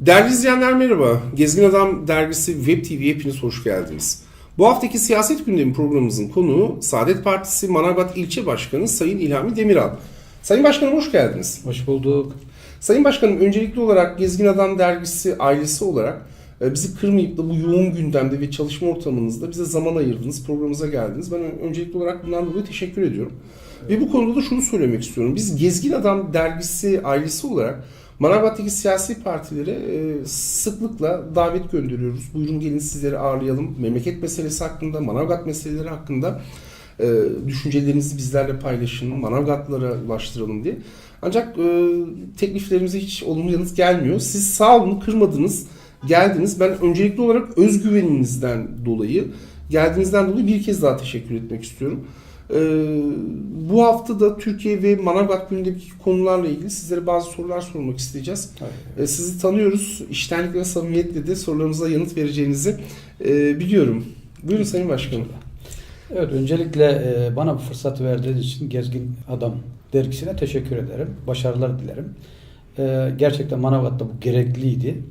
Değerli izleyenler merhaba. Gezgin Adam dergisi Web TV'ye hepiniz hoş geldiniz. Bu haftaki siyaset gündemi programımızın konuğu Saadet Partisi Manavgat İlçe Başkanı Sayın İlhami Demiral. Sayın Başkanım hoş geldiniz. Hoş bulduk. Sayın Başkanım öncelikli olarak Gezgin Adam dergisi ailesi olarak e, bizi kırmayıp da bu yoğun gündemde ve çalışma ortamınızda bize zaman ayırdınız, programımıza geldiniz. Ben öncelikli olarak bundan dolayı teşekkür ediyorum. Ve bu konuda da şunu söylemek istiyorum. Biz Gezgin Adam dergisi ailesi olarak Manavgat'taki siyasi partilere sıklıkla davet gönderiyoruz. Buyurun gelin sizleri ağırlayalım. Memleket meselesi hakkında, Manavgat meseleleri hakkında e, düşüncelerinizi bizlerle paylaşın, Manavgatlılara ulaştıralım diye. Ancak e, tekliflerimize hiç olumlu yanıt gelmiyor. Siz sağ olun, kırmadınız, geldiniz. Ben öncelikli olarak özgüveninizden dolayı, geldiğinizden dolayı bir kez daha teşekkür etmek istiyorum. Ee, bu hafta da Türkiye ve Manavgat gündemindeki konularla ilgili sizlere bazı sorular sormak isteyeceğiz. Ee, sizi tanıyoruz. İştenlikle ve samimiyetle de sorularımıza yanıt vereceğinizi e, biliyorum. Buyurun Sayın Başkanım. Evet öncelikle e, bana bu fırsatı verdiğiniz için Gezgin Adam dergisine teşekkür ederim. Başarılar dilerim. E, gerçekten Manavgat'ta bu gerekliydi.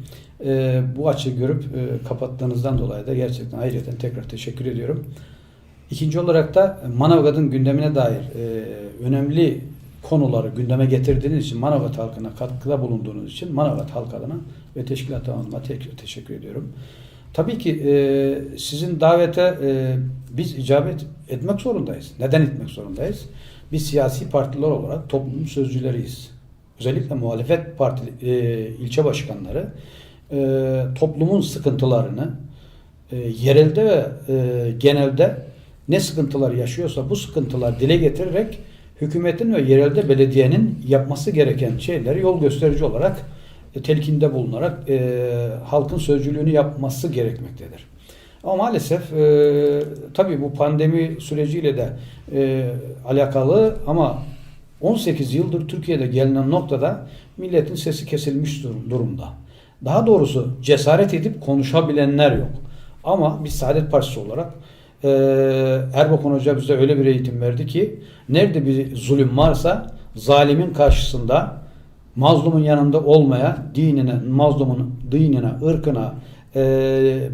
Bu açığı görüp kapattığınızdan dolayı da gerçekten ayrıca tekrar teşekkür ediyorum. İkinci olarak da Manavgat'ın gündemine dair e, önemli konuları gündeme getirdiğiniz için Manavgat halkına katkıda bulunduğunuz için Manavgat halk adına ve teşkilat adına tekrar teşekkür ediyorum. Tabii ki e, sizin davete e, biz icabet etmek zorundayız. Neden etmek zorundayız? Biz siyasi partiler olarak toplumun sözcüleriyiz. Özellikle muhalefet parti e, ilçe başkanları e, toplumun sıkıntılarını e, yerelde ve e, genelde ne sıkıntılar yaşıyorsa bu sıkıntılar dile getirerek hükümetin ve yerelde belediyenin yapması gereken şeyleri yol gösterici olarak e, telkinde bulunarak e, halkın sözcülüğünü yapması gerekmektedir. Ama maalesef e, tabii bu pandemi süreciyle de e, alakalı ama 18 yıldır Türkiye'de gelinen noktada milletin sesi kesilmiş durum- durumda. Daha doğrusu cesaret edip konuşabilenler yok. Ama biz Saadet Partisi olarak e, Erbakan Hoca bize öyle bir eğitim verdi ki nerede bir zulüm varsa zalimin karşısında mazlumun yanında olmaya, dinine, mazlumun dinine, ırkına e,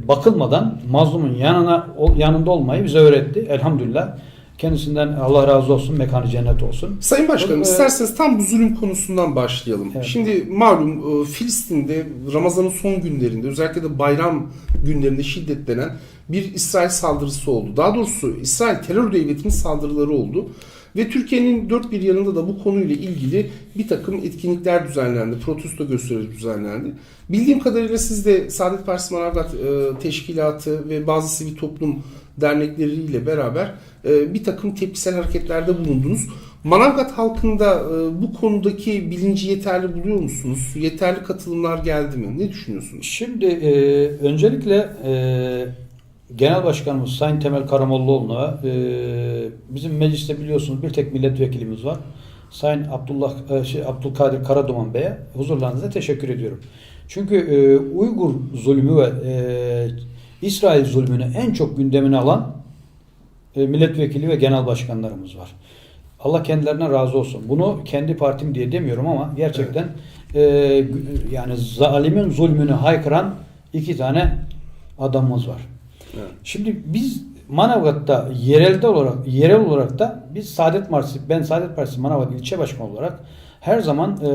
bakılmadan mazlumun yanına yanında olmayı bize öğretti. Elhamdülillah. Kendisinden Allah razı olsun, mekanı cennet olsun. Sayın Başkanım Evet. isterseniz tam bu zulüm konusundan başlayalım. Evet. Şimdi malum e, Filistin'de Ramazan'ın son günlerinde özellikle de bayram günlerinde şiddetlenen bir İsrail saldırısı oldu. Daha doğrusu İsrail terör devletinin saldırıları oldu. Ve Türkiye'nin dört bir yanında da bu konuyla ilgili bir takım etkinlikler düzenlendi, protesto gösterileri düzenlendi. Bildiğim kadarıyla siz de Saadet Partisi Manavgat e, Teşkilatı ve bazı sivil toplum dernekleriyle beraber e, bir takım tepkisel hareketlerde bulundunuz. Manavgat halkında e, bu konudaki bilinci yeterli buluyor musunuz? Yeterli katılımlar geldi mi? Ne düşünüyorsunuz? Şimdi e, öncelikle e, Genel Başkanımız Sayın Temel Karamollaoğlu'na e, bizim mecliste biliyorsunuz bir tek milletvekilimiz var. Sayın Abdullah e, şey, Abdülkadir Karaduman Bey'e huzurlarınızda teşekkür ediyorum. Çünkü e, Uygur zulmü ve e, İsrail zulmünü en çok gündemine alan e, milletvekili ve genel başkanlarımız var. Allah kendilerine razı olsun. Bunu kendi partim diye demiyorum ama gerçekten e, gü- yani zalimin zulmünü haykıran iki tane adamımız var. Evet. Şimdi biz Manavgat'ta yerelde olarak yerel olarak da biz Saadet Partisi ben Saadet Partisi Manavgat ilçe başkanı olarak her zaman e,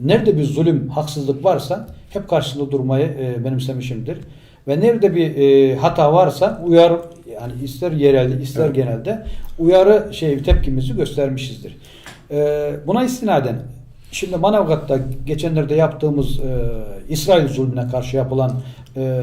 nerede bir zulüm, haksızlık varsa hep karşısında durmayı e, benimsemişimdir. Ve nerede bir e, hata varsa uyar yani ister yerelde ister Evet. genelde uyarı şey tepkimizi göstermişizdir. E, buna istinaden şimdi Manavgat'ta geçenlerde yaptığımız e, İsrail zulmüne karşı yapılan e,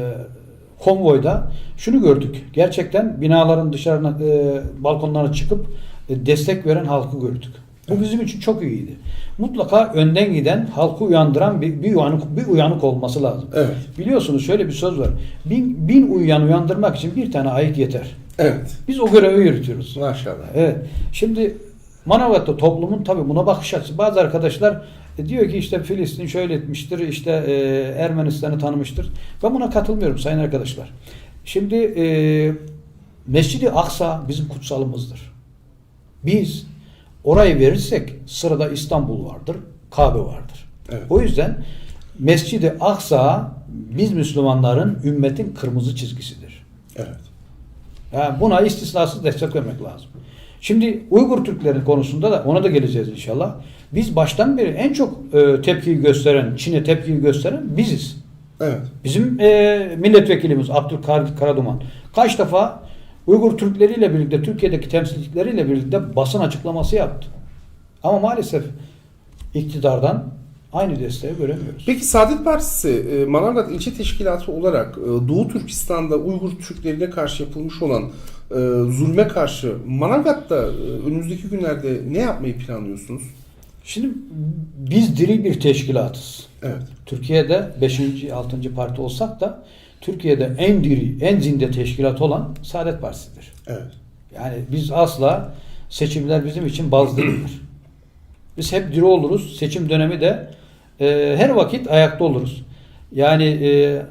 konvoyda şunu gördük. Gerçekten binaların dışarına e, balkonlarına çıkıp e, destek veren halkı gördük. Bu bizim için çok iyiydi. Mutlaka önden giden, halkı uyandıran bir, bir uyanık bir uyanık olması lazım. Evet. Biliyorsunuz şöyle bir söz var. Bin, bin uyuyan uyandırmak için bir tane ayık yeter. Evet. Biz o görevi yürütüyoruz. Maşallah. Evet. Şimdi Manavgat'ta toplumun tabii buna bakış açısı. Bazı arkadaşlar e, diyor ki işte Filistin şöyle etmiştir, işte e, Ermenistan'ı tanımıştır. Ben buna katılmıyorum sayın arkadaşlar. Şimdi e, Mescid-i Aksa bizim kutsalımızdır. Biz orayı verirsek sırada İstanbul vardır, Kabe vardır. Evet. O yüzden Mescid-i Aksa biz Müslümanların ümmetin kırmızı çizgisidir. Evet. Yani buna istisnasız destek vermek lazım. Şimdi Uygur Türklerin konusunda da ona da geleceğiz inşallah. Biz baştan beri en çok e, tepkiyi gösteren, Çin'e tepkiyi gösteren biziz. Evet. Bizim e, milletvekilimiz Abdülkadir Karaduman kaç defa Uygur Türkleriyle birlikte Türkiye'deki temsilcileriyle birlikte basın açıklaması yaptı. Ama maalesef iktidardan aynı desteği göremiyoruz. Peki Saadet Partisi e, Manavgat İlçe Teşkilatı olarak e, Doğu Türkistan'da Uygur Türklerine karşı yapılmış olan e, zulme karşı Manavgat'ta önümüzdeki günlerde ne yapmayı planlıyorsunuz? Şimdi biz diri bir teşkilatız. Evet. Türkiye'de 5. 6. parti olsak da Türkiye'de en diri, en zinde teşkilat olan Saadet Partisi'dir. Evet. Yani biz asla seçimler bizim için baz değildir. Biz hep diri oluruz. Seçim dönemi de e, her vakit ayakta oluruz. Yani e,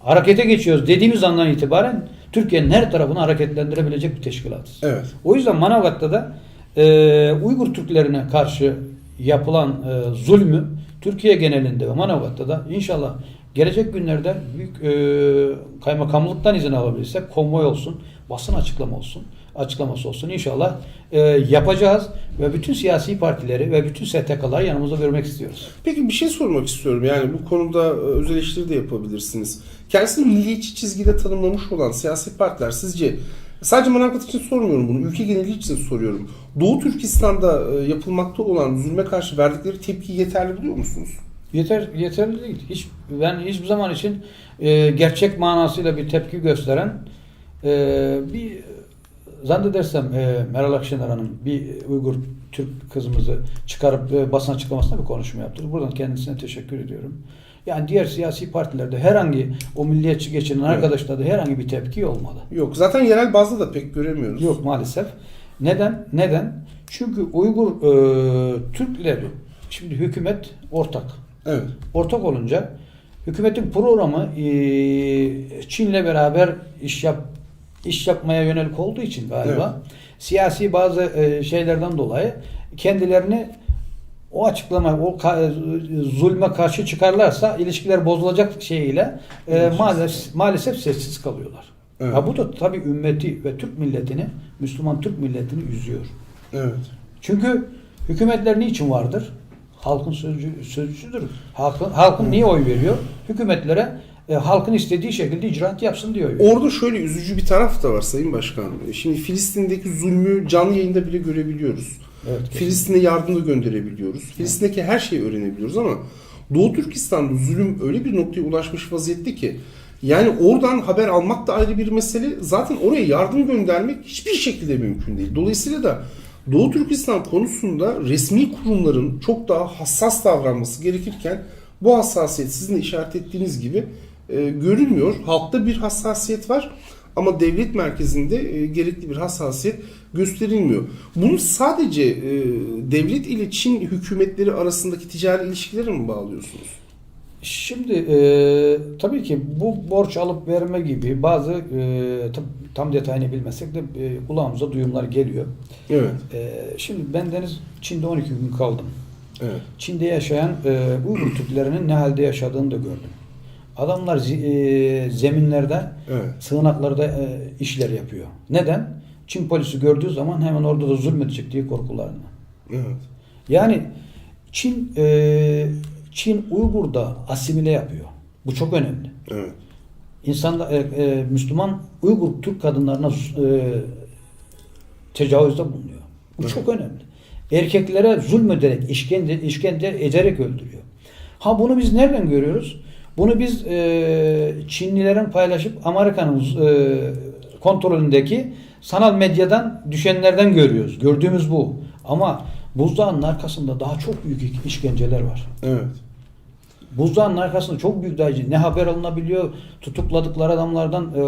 harekete geçiyoruz dediğimiz andan itibaren Türkiye'nin her tarafını hareketlendirebilecek bir teşkilatız. Evet. O yüzden Manavgat'ta da e, Uygur Türklerine karşı yapılan e, zulmü Türkiye genelinde ve Manavgat'ta da inşallah gelecek günlerde büyük e, kaymakamlıktan izin alabilirsek konvoy olsun, basın açıklama olsun, açıklaması olsun inşallah e, yapacağız ve bütün siyasi partileri ve bütün STK'ları yanımızda görmek istiyoruz. Peki bir şey sormak istiyorum. Yani bu konuda e, öz eleştiri de yapabilirsiniz. Kendisini milliyetçi çizgide tanımlamış olan siyasi partiler sizce sadece Manavgat için sormuyorum bunu. Ülke geneli için soruyorum. Doğu Türkistan'da e, yapılmakta olan zulme karşı verdikleri tepkiyi yeterli buluyor musunuz? Yeter yeterli değil. Hiç ben hiçbir zaman için e, gerçek manasıyla bir tepki gösteren e, bir zannedersem e, Meral Akşener Hanım bir Uygur Türk kızımızı çıkarıp e, basın açıklamasında bir konuşma yaptı. Buradan kendisine teşekkür ediyorum. Yani diğer siyasi partilerde herhangi o milliyetçi geçinen Evet. arkadaşlarda herhangi bir tepki olmadı. Yok. Zaten yerel bazda da pek göremiyoruz. Yok maalesef. Neden? Neden? Çünkü Uygur e, Türkleri şimdi hükümet ortak. Evet. Ortak olunca hükümetin programı e, Çin'le beraber iş yap iş yapmaya yönelik olduğu için galiba siyasi bazı e, şeylerden dolayı kendilerini o açıklama, o ka- zulme karşı çıkarlarsa ilişkiler bozulacak şeyiyle e, maalesef, maalesef sessiz kalıyorlar. Evet. Ha bu da tabii ümmeti ve Türk milletini, Müslüman Türk milletini üzüyor. Evet. Çünkü hükümetler niçin vardır? Halkın sözcü, sözcüsüdür. Halkın, halkın niye oy veriyor? Hükümetlere e, halkın istediği şekilde icraat yapsın diyor. Orada şöyle üzücü bir taraf da var Sayın Başkan. Şimdi Filistin'deki zulmü canlı yayında bile görebiliyoruz. Evet. Filistin'e yardım da gönderebiliyoruz. Filistin'deki her şeyi öğrenebiliyoruz ama Doğu Türkistan'da zulüm öyle bir noktaya ulaşmış vaziyette ki yani oradan haber almak da ayrı bir mesele. Zaten oraya yardım göndermek hiçbir şekilde mümkün değil. Dolayısıyla da Doğu Türkistan konusunda resmi kurumların çok daha hassas davranması gerekirken bu hassasiyet sizin işaret ettiğiniz gibi e, görülmüyor. Halkta bir hassasiyet var ama devlet merkezinde e, gerekli bir hassasiyet gösterilmiyor. Bunu sadece e, devlet ile Çin hükümetleri arasındaki ticari ilişkilere mi bağlıyorsunuz? Şimdi e, tabii ki bu borç alıp verme gibi bazı e, tam, tam detayını bilmesek de e, kulağımıza duyumlar geliyor. Evet. E, şimdi ben Deniz Çin'de 12 gün kaldım. Evet. Çin'de yaşayan e, Uygur Türklerinin ne halde yaşadığını da gördüm. Adamlar e, zeminlerde, Evet. sığınaklarda e, işler yapıyor. Neden? Çin polisi gördüğü zaman hemen orada da zulmedecek diye korkularını. Evet. Yani Çin e, Çin Uygur'da asimile yapıyor. Bu çok önemli. Evet. İnsanda e, e, Müslüman Uygur Türk kadınlarına e, tecavüzde bulunuyor. Bu Evet. çok önemli. Erkeklere zulmederek, işkence, işkence ederek öldürüyor. Ha bunu biz nereden görüyoruz? Bunu biz e, Çinlilerin paylaşıp Amerika'nın e, kontrolündeki sanal medyadan düşenlerden görüyoruz. Gördüğümüz bu. Ama buzdağının arkasında daha çok büyük işkenceler var. Evet. Buzdağının arkasında çok büyük dayıcı. Ne haber alınabiliyor? Tutukladıkları adamlardan e,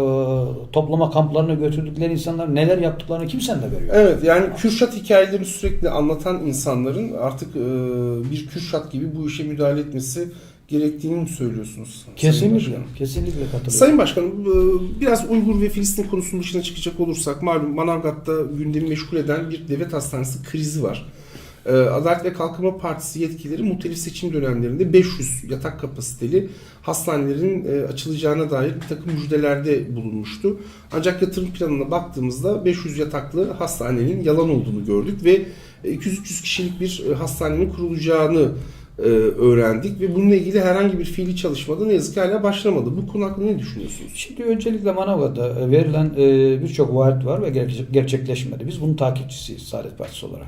toplama kamplarına götürdükleri insanlar neler yaptıklarını kimsenin haberi yok. Evet yani Kürşat hikayelerini sürekli anlatan insanların artık e, bir Kürşat gibi bu işe müdahale etmesi gerektiğini mi söylüyorsunuz? Kesinlikle. Kesinlikle katılıyorum. Sayın Başkanım e, biraz Uygur ve Filistin konusunun dışına çıkacak olursak malum Manavgat'ta gündemi meşgul eden bir devlet hastanesi krizi var. E, Adalet ve Kalkınma Partisi yetkileri muhtelif seçim dönemlerinde 500 yatak kapasiteli hastanelerin e, açılacağına dair bir takım müjdelerde bulunmuştu. Ancak yatırım planına baktığımızda 500 yataklı hastanenin yalan olduğunu gördük ve 200-300 kişilik bir e, hastanenin kurulacağını e, öğrendik ve bununla ilgili herhangi bir fiili çalışmada ne yazık ki hala başlamadı. Bu konu hakkında ne düşünüyorsunuz? Şimdi öncelikle Manavgat'ta e, verilen e, birçok vaat var ve gerçek- gerçekleşmedi. Biz bunun takipçisiyiz Saadet Partisi olarak.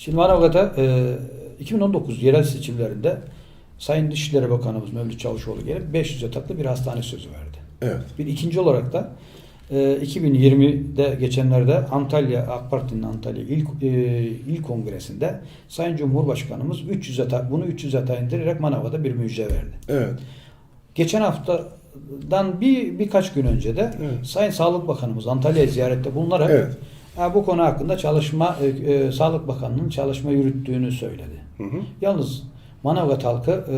Şimdi Manavgat'a e, 2019 yerel seçimlerinde Sayın Dışişleri Bakanımız Mevlüt Çavuşoğlu gelip 500 yataklı bir hastane sözü verdi. Evet. Bir ikinci olarak da e, 2020'de geçenlerde Antalya AK Parti'nin Antalya İl, e, İl Kongresi'nde Sayın Cumhurbaşkanımız 300 yatak bunu 300 yatağa indirerek Manavgat'a bir müjde verdi. Evet. Geçen haftadan bir birkaç gün önce de Evet. Sayın Sağlık Bakanımız Antalya'ya ziyarette bulunarak Evet. Bu konu hakkında çalışma e, e, Sağlık Bakanlığı'nın çalışma yürüttüğünü söyledi. Hı hı. Yalnız Manavgat halkı e,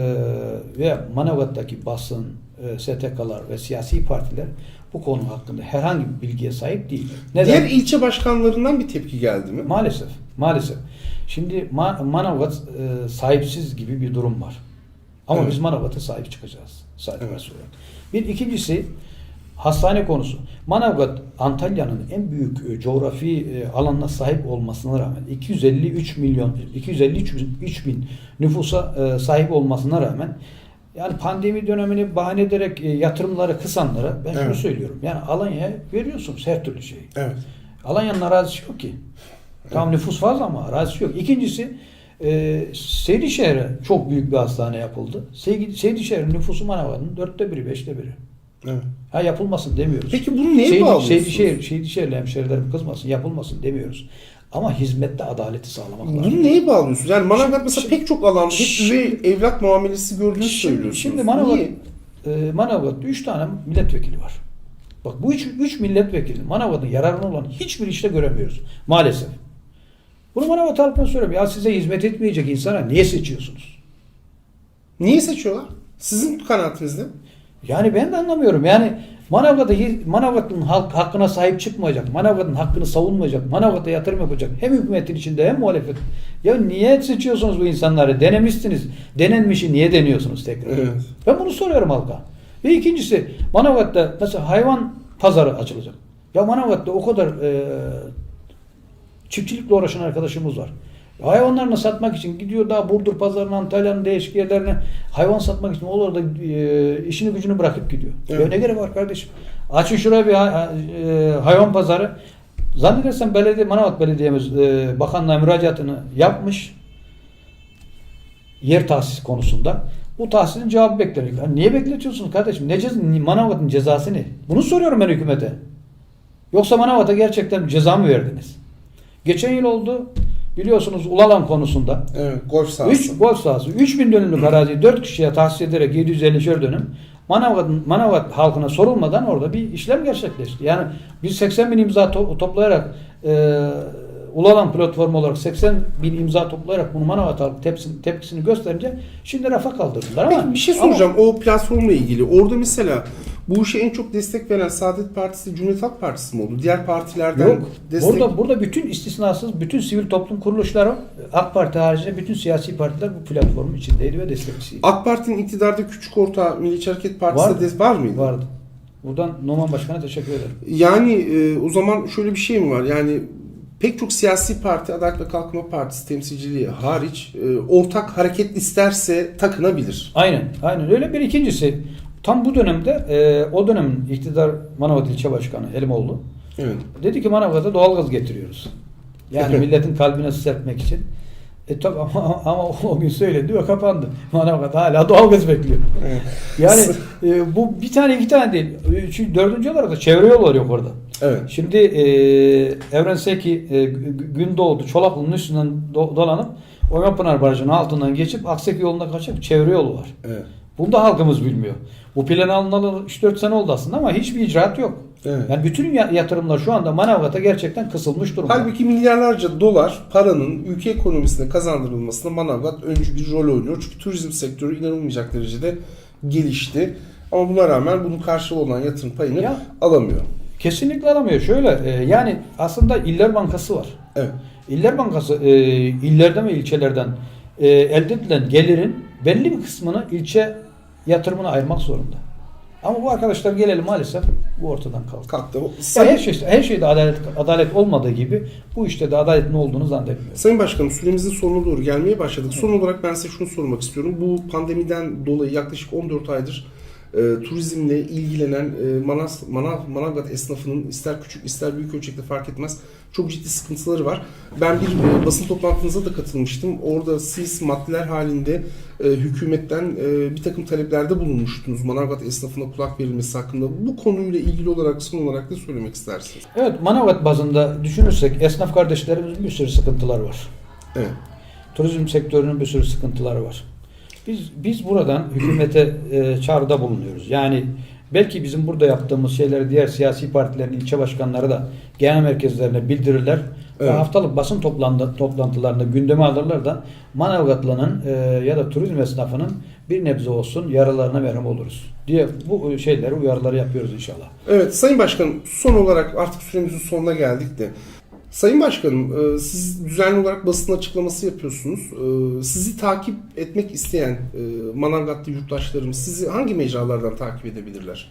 ve Manavgat'taki basın, e, STK'lar ve siyasi partiler bu konu hakkında herhangi bir bilgiye sahip değil. Neden? Diğer ilçe başkanlarından bir tepki geldi mi? Maalesef. Maalesef. Şimdi Ma- Manavgat e, sahipsiz gibi bir durum var. Ama Evet. biz Manavgat'a sahip çıkacağız. Saadet Evet. Bir ikincisi hastane konusu. Manavgat Antalya'nın en büyük e, coğrafi e, alanına sahip olmasına rağmen 253 milyon 253 bin- nüfusa e, sahip olmasına rağmen yani pandemi dönemini bahane ederek yatırımları kısanlara ben şunu Evet. söylüyorum. Yani Alanya'ya veriyorsunuz her türlü şeyi. Evet. Alanya'nın arazisi yok ki. Tam nüfus fazla ama arazisi yok. İkincisi e, Seydişehir'e çok büyük bir hastane yapıldı. Seydi- Seydişehir'in nüfusu Manavgat'ın dörtte biri, beşte biri. Evet. Ha yapılmasın demiyoruz. Peki bunu neye Seydi- bağlıyorsunuz? Seydişehir, Seydişehir'le hemşerilerim kızmasın, yapılmasın demiyoruz. Ama hizmette adaleti sağlamak lazım. Bunu neye bağlıyorsunuz? Yani Manavgat mesela pek çok alanda hep üvey evlat muamelesi gördüğünü Şimdi, söylüyorsunuz. şimdi Manavgat, Niye? e, Manavgat'ta üç tane milletvekili var. Bak bu üç, üç milletvekili Manavgat'ın yararına olan hiçbir işte göremiyoruz. Maalesef. Bunu Manavgat halkına söylüyorum. Ya size hizmet etmeyecek insana niye seçiyorsunuz? Niye seçiyorlar? Sizin kanaatiniz ne? Yani ben de anlamıyorum. Yani Manavgat'ı Manavgat'ın halk hakkına sahip çıkmayacak. Manavgat'ın hakkını savunmayacak. Manavgat'a yatırım yapacak. Hem hükümetin içinde hem muhalefet. Ya niye seçiyorsunuz bu insanları? Denemişsiniz. Denenmişi niye deniyorsunuz tekrar? Evet. Ben bunu soruyorum halka. Ve ikincisi Manavgat'ta mesela hayvan pazarı açılacak. Ya Manavgat'ta o kadar e, çiftçilikle uğraşan arkadaşımız var. Hayvanlarını satmak için gidiyor daha Burdur pazarına, Antalya'nın değişik yerlerine hayvan satmak için orada e, işini gücünü bırakıp gidiyor. Evet. Ya ne gerek var kardeşim? Açın şuraya bir e, hayvan pazarı. Zannedersem belediye, Manavgat Belediye'miz e, bakanlığa müracaatını yapmış yer tahsis konusunda. Bu tahsisin cevabı beklenir. Ya niye bekletiyorsunuz kardeşim? Ne ceza, Manavgat'ın cezası ne? Bunu soruyorum ben hükümete. Yoksa Manavgat'a gerçekten ceza mı verdiniz? Geçen yıl oldu. Biliyorsunuz Ulalan konusunda. Evet. Golf sahası. 3 golf sahası. 3000 dönümlük araziyi 4 kişiye tahsis ederek 750'şer dönüm Manavgat, Manavgat halkına sorulmadan orada bir işlem gerçekleşti. Yani biz 80 bin imza to- toplayarak e, Ulalan platformu olarak 80 bin imza toplayarak bunu Manavgat halkı tepsini, tepkisini gösterince şimdi rafa kaldırdılar ama Peki bir şey ama- soracağım o platformla ilgili. Orada mesela bu işe en çok destek veren Saadet Partisi, Cumhuriyet Halk Partisi mi oldu? Diğer partilerden Yok. destek... Burada burada bütün istisnasız bütün sivil toplum kuruluşları AK Parti haricinde bütün siyasi partiler bu platformun içindeydi ve destekçisiydi. AK Parti'nin iktidarda küçük ortağı Milliyetçi Hareket Partisi Vardı. de var mıydı? Vardı. Buradan Numan Başkan'a teşekkür ederim. Yani e, o zaman şöyle bir şey mi var? Yani pek çok siyasi parti, Adalet ve Kalkınma Partisi temsilciliği hariç e, ortak hareket isterse takınabilir. Aynen, aynen öyle. Bir ikincisi tam bu dönemde e, o dönemin iktidar Manavgat ilçe başkanı Elimoğlu Evet. dedi ki Manavgat'a doğalgaz getiriyoruz. Yani milletin kalbine serpmek için. E tabi ama, ama o gün söyledi ve kapandı. Manavgat hala doğalgaz bekliyor. evet. Yani e, bu bir tane iki tane değil. Üçü, dördüncü olarak da çevre yolları yok orada. Evet. Şimdi e, Evrenseki e, Gü- Gündoğdu Çolaklı'nın üstünden do- dolanıp Oyapınar Barajı'nın altından geçip Akseki yoluna kaçıp çevre yolu var. Evet. Bunu da halkımız bilmiyor. Bu plan alınalı 3-4 sene oldu aslında ama hiçbir icraat yok. Evet. Yani bütün ya- yatırımlar şu anda Manavgat'a gerçekten kısılmış durumda. Halbuki milyarlarca dolar paranın ülke ekonomisine kazandırılmasında Manavgat öncü bir rol oynuyor. Çünkü turizm sektörü inanılmayacak derecede gelişti. Ama buna rağmen bunun karşılığı olan yatırım payını Ya- alamıyor. Kesinlikle alamıyor. Şöyle e, yani aslında İller Bankası var. Evet. İller Bankası e, illerden ve ilçelerden e, elde edilen gelirin belli bir kısmını ilçe yatırımına ayırmak zorunda. Ama bu arkadaşlar gelelim maalesef bu ortadan kalktı. Kalktı. Ya Sayın, her şey her şeyde adalet adalet olmadığı gibi bu işte de adaletin olduğunu zannetmiyorum. Sayın Başkanım süremizin sonuna doğru gelmeye başladık. Son olarak ben size şunu sormak istiyorum. Bu pandemiden dolayı yaklaşık 14 aydır e, turizmle ilgilenen e, Manas, Manav, Manavgat esnafının ister küçük ister büyük ölçekte fark etmez çok ciddi sıkıntıları var. Ben bir e, basın toplantınıza da katılmıştım. Orada siz maddeler halinde e, hükümetten e, bir takım taleplerde bulunmuştunuz. Manavgat esnafına kulak verilmesi hakkında. Bu konuyla ilgili olarak son olarak ne söylemek istersiniz? Evet Manavgat bazında düşünürsek esnaf kardeşlerimizin bir sürü sıkıntıları var. Evet. Turizm sektörünün bir sürü sıkıntıları var. Biz biz buradan hükümete e, çağrıda bulunuyoruz. Yani belki bizim burada yaptığımız şeyleri diğer siyasi partilerin ilçe başkanları da genel merkezlerine bildirirler. Ve Evet. haftalık basın toplantı, toplantılarında gündeme alırlar da Manavgatlı'nın e, ya da turizm esnafının bir nebze olsun yaralarına merhem oluruz diye bu şeyleri uyarıları yapıyoruz inşallah. Evet Sayın Başkanım son olarak artık süremizin sonuna geldik de. Sayın Başkanım e, siz düzenli olarak basın açıklaması yapıyorsunuz. E, Sizi takip etmek isteyen e, Manavgatlı yurttaşlarımız sizi hangi mecralardan takip edebilirler?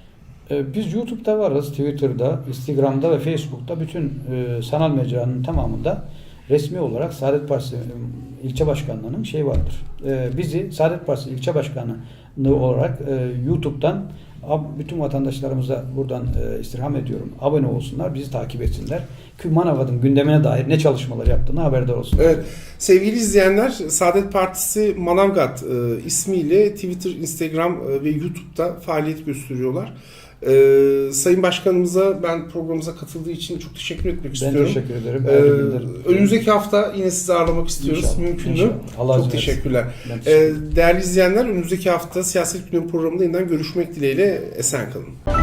Biz YouTube'da varız, Twitter'da, Instagram'da ve Facebook'ta bütün sanal mecranın tamamında resmi olarak Saadet Partisi ilçe başkanlığının şey vardır. Bizi Saadet Partisi ilçe başkanı olarak YouTube'dan bütün vatandaşlarımıza buradan e, istirham ediyorum. Abone olsunlar, bizi takip etsinler. Ki Manavgat'ın gündemine dair ne çalışmalar yaptığını haberdar olsunlar. Evet sevgili izleyenler Saadet Partisi Manavgat e, ismiyle Twitter, Instagram e, ve YouTube'da faaliyet gösteriyorlar. E, Sayın Başkanımıza ben programımıza katıldığı için çok teşekkür etmek Ben istiyorum. teşekkür ederim. Ee, önümüzdeki hafta yine sizi ağırlamak istiyoruz. İnşallah, Mümkün mü? Allah Çok teşekkürler. Ben. Ee, değerli izleyenler önümüzdeki hafta Siyaset Gündemi programında yeniden görüşmek dileğiyle esen kalın.